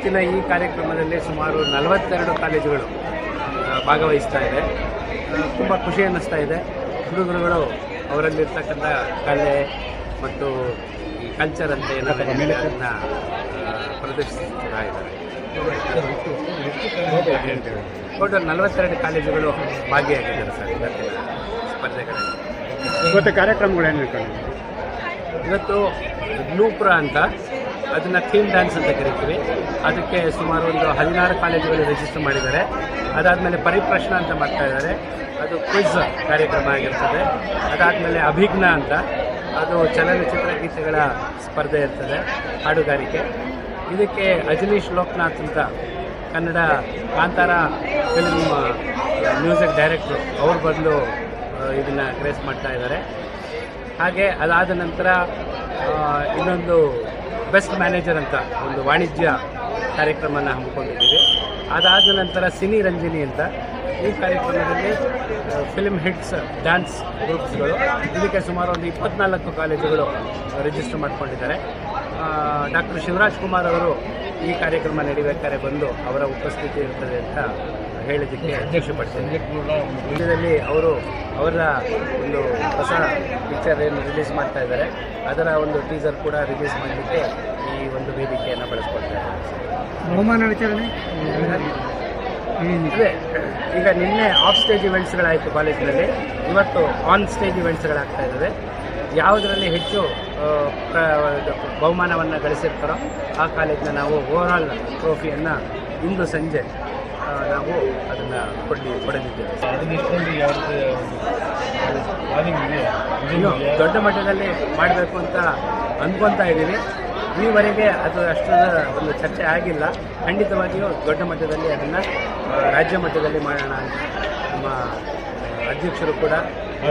ಇವತ್ತಿನ ಈ ಕಾರ್ಯಕ್ರಮದಲ್ಲಿ ಸುಮಾರು ನಲವತ್ತೆರಡು ಕಾಲೇಜುಗಳು ಭಾಗವಹಿಸ್ತಾ ಇದೆ. ತುಂಬ ಖುಷಿ ಅನ್ನಿಸ್ತಾ ಇದೆ. ಹುಡುಗರುಗಳು ಅವರಲ್ಲಿರ್ತಕ್ಕಂಥ ಕಲೆ ಮತ್ತು ಈ ಕಲ್ಚರ್ ಅಂತ ಏನಾದರೂ ಅದನ್ನು ಪ್ರದರ್ಶಿಸ್ತಾ ಇದ್ದಾರೆ. ಟೋಟಲ್ ನಲವತ್ತೆರಡು ಕಾಲೇಜುಗಳು ಭಾಗಿಯಾಗಿದ್ದಾರೆ ಸರ್ ಇವತ್ತಿನ ಸ್ಪರ್ಧೆಗಳಲ್ಲಿ. ಇವತ್ತು ಕಾರ್ಯಕ್ರಮಗಳೇನು ಇವತ್ತು ನೂಪುರ ಅಂತ ಅದನ್ನು ಥೀಮ್ ಡ್ಯಾನ್ಸ್ ಅಂತ ಕರಿತೀವಿ. ಅದಕ್ಕೆ ಸುಮಾರು ಒಂದು ಹದಿನಾರು ಕಾಲೇಜುಗಳು ರಿಜಿಸ್ಟರ್ ಮಾಡಿದ್ದಾರೆ. ಅದಾದಮೇಲೆ ಪರಿಪ್ರಶ್ನ ಅಂತ ಮಾಡ್ತಾ ಇದ್ದಾರೆ. ಅದು ಕ್ವಿಜ್ ಕಾರ್ಯಕ್ರಮ ಆಗಿರ್ತದೆ. ಅದಾದಮೇಲೆ ಅಭಿಜ್ಞ ಅಂತ. ಅದು ಚಲನಚಿತ್ರ ಗೀತೆಗಳ ಸ್ಪರ್ಧೆ ಇರ್ತದೆ, ಹಾಡುಗಾರಿಕೆ. ಇದಕ್ಕೆ ಅಜನೀಶ್ ಲೋಕನಾಥ್ ಅಂತ Kannada Kantara film music director ಅವ್ರು ಬಂದು ಇದನ್ನು ಗ್ರೇಸ್ ಮಾಡ್ತಾ ಇದ್ದಾರೆ. ಹಾಗೆ ಅದಾದ ನಂತರ ಇನ್ನೊಂದು ಬೆಸ್ಟ್ ಮ್ಯಾನೇಜರ್ ಅಂತ ಒಂದು ವಾಣಿಜ್ಯ ಕಾರ್ಯಕ್ರಮನ ಹಮ್ಮಿಕೊಂಡಿದ್ದೀವಿ. ಅದಾದ ನಂತರ ಸಿನಿ ರಂಜಿನಿ ಅಂತ. ಈ ಕಾರ್ಯಕ್ರಮದಲ್ಲಿ ಫಿಲ್ಮ್ ಹಿಟ್ಸ್ ಡ್ಯಾನ್ಸ್ ಗ್ರೂಪ್ಸ್ಗಳು ಇದಕ್ಕೆ ಸುಮಾರು ಒಂದು ಇಪ್ಪತ್ನಾಲ್ಕು ಕಾಲೇಜುಗಳು ರಿಜಿಸ್ಟರ್ ಮಾಡ್ಕೊಂಡಿದ್ದಾರೆ. ಡಾಕ್ಟರ್ ಶಿವರಾಜ್ ಕುಮಾರ್ ಅವರು ಈ ಕಾರ್ಯಕ್ರಮ ನಡೀಬೇಕಾದ್ರೆ ಬಂದು ಅವರ ಉಪಸ್ಥಿತಿ ಇರ್ತದೆ ಅಂತ ಹೇಳಿದ್ದಕ್ಕೆ ಅಧ್ಯಕ್ಷ ಪಡ್ತೇನೆ ರಾಜ್ಯದಲ್ಲಿ ಅವರು, ಅವರ ಒಂದು ಹೊಸ ಪಿಕ್ಚರ್ ಏನು ರಿಲೀಸ್ ಮಾಡ್ತಾ ಇದ್ದಾರೆ. ಅದರ ಒಂದು ಟೀಸರ್ ಕೂಡ ರಿಲೀಸ್ ಮಾಡಲಿಕ್ಕೆ ಈ ಒಂದು ವೇದಿಕೆಯನ್ನು ಬಳಸ್ಕೊಳ್ತಾ ಇದ್ದಾರೆ ಬಹುಮಾನ ವಿಚಾರಣೆ ಅದೇ ಈಗ ನಿನ್ನೆ ಆಫ್ ಸ್ಟೇಜ್ ಇವೆಂಟ್ಸ್ಗಳಾಯಿತು ಕಾಲೇಜಿನಲ್ಲಿ ಇವತ್ತು ಆನ್ ಸ್ಟೇಜ್ ಇವೆಂಟ್ಸ್ಗಳಾಗ್ತಾ ಇದ್ದಾವೆ. ಯಾವುದರಲ್ಲಿ ಹೆಚ್ಚು ಬಹುಮಾನವನ್ನು ಗಳಿಸಿರ್ತಾರೋ ಆ ಕಾಲೇಜಿನ ನಾವು ಓವರಾಲ್ ಟ್ರೋಫಿಯನ್ನು ಇಂದು ಸಂಜೆ ನಾವು ಅದನ್ನು ಕೊಡಲಿ ಕೊಡಲಿದ್ದೇವೆ. ಇನ್ನು ದೊಡ್ಡ ಮಟ್ಟದಲ್ಲಿ ಮಾಡಬೇಕು ಅಂತ ಅಂದ್ಕೊತಾ ಇದ್ದೀವಿ. ಈವರೆಗೆ ಅದು ಅಷ್ಟರ ಒಂದು ಚರ್ಚೆ ಆಗಿಲ್ಲ. ಖಂಡಿತವಾಗಿಯೂ ದೊಡ್ಡ ಮಟ್ಟದಲ್ಲಿ ಅದನ್ನು ರಾಜ್ಯ ಮಟ್ಟದಲ್ಲಿ ಮಾಡೋಣ ಅಂತ ನಮ್ಮ ಅಧ್ಯಕ್ಷರು ಕೂಡ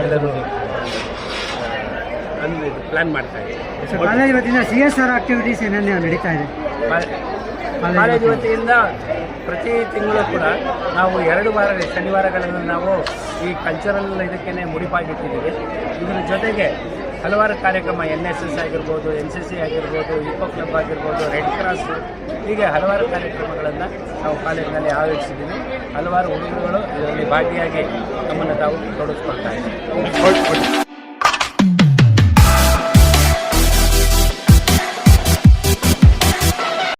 ಎಲ್ಲರೂ ಪ್ಲಾನ್ ಪ್ಲ್ಯಾನ್ ಮಾಡ್ತಾ ಇದ್ದೀವಿ ಸಿ ಎಸ್ ಆರ್ ಆಕ್ಟಿವಿಟೀಸ್ ಏನೇನು ನಡೀತಾ ಇದೆ? ಕಾಲೇಜು ವತಿಯಿಂದ. ಪ್ರತಿ ತಿಂಗಳು ಕೂಡ ನಾವು ಎರಡು ವಾರ ಶನಿವಾರಗಳನ್ನು ನಾವು ಈ ಕಲ್ಚರಲ್ ಇದಕ್ಕೇ ಮುಡಿಪಾಗಿಟ್ಟಿದ್ದೀವಿ. ಇದರ ಜೊತೆಗೆ ಹಲವಾರು ಕಾರ್ಯಕ್ರಮ ಎನ್ ಎಸ್ ಎಸ್ ಆಗಿರ್ಬೋದು ಎನ್ ಸಿ ಸಿ ಆಗಿರ್ಬೋದು ಇಕೋ ಕ್ಲಬ್ ಆಗಿರ್ಬೋದು ರೆಡ್ ಕ್ರಾಸ್ ಹೀಗೆ ಹಲವಾರು ಕಾರ್ಯಕ್ರಮಗಳನ್ನು ನಾವು ಕಾಲೇಜಿನಲ್ಲಿ ಆಯೋಜಿಸಿದ್ದೀವಿ. ಹಲವಾರು ಹುಡುಗರುಗಳು ಇದರಲ್ಲಿ ಭಾಗಿಯಾಗಿ ತಮ್ಮನ್ನು ತಾವು ತೊಡಗಿಸ್ಕೊಳ್ತಾ ಇದ್ದಾರೆ.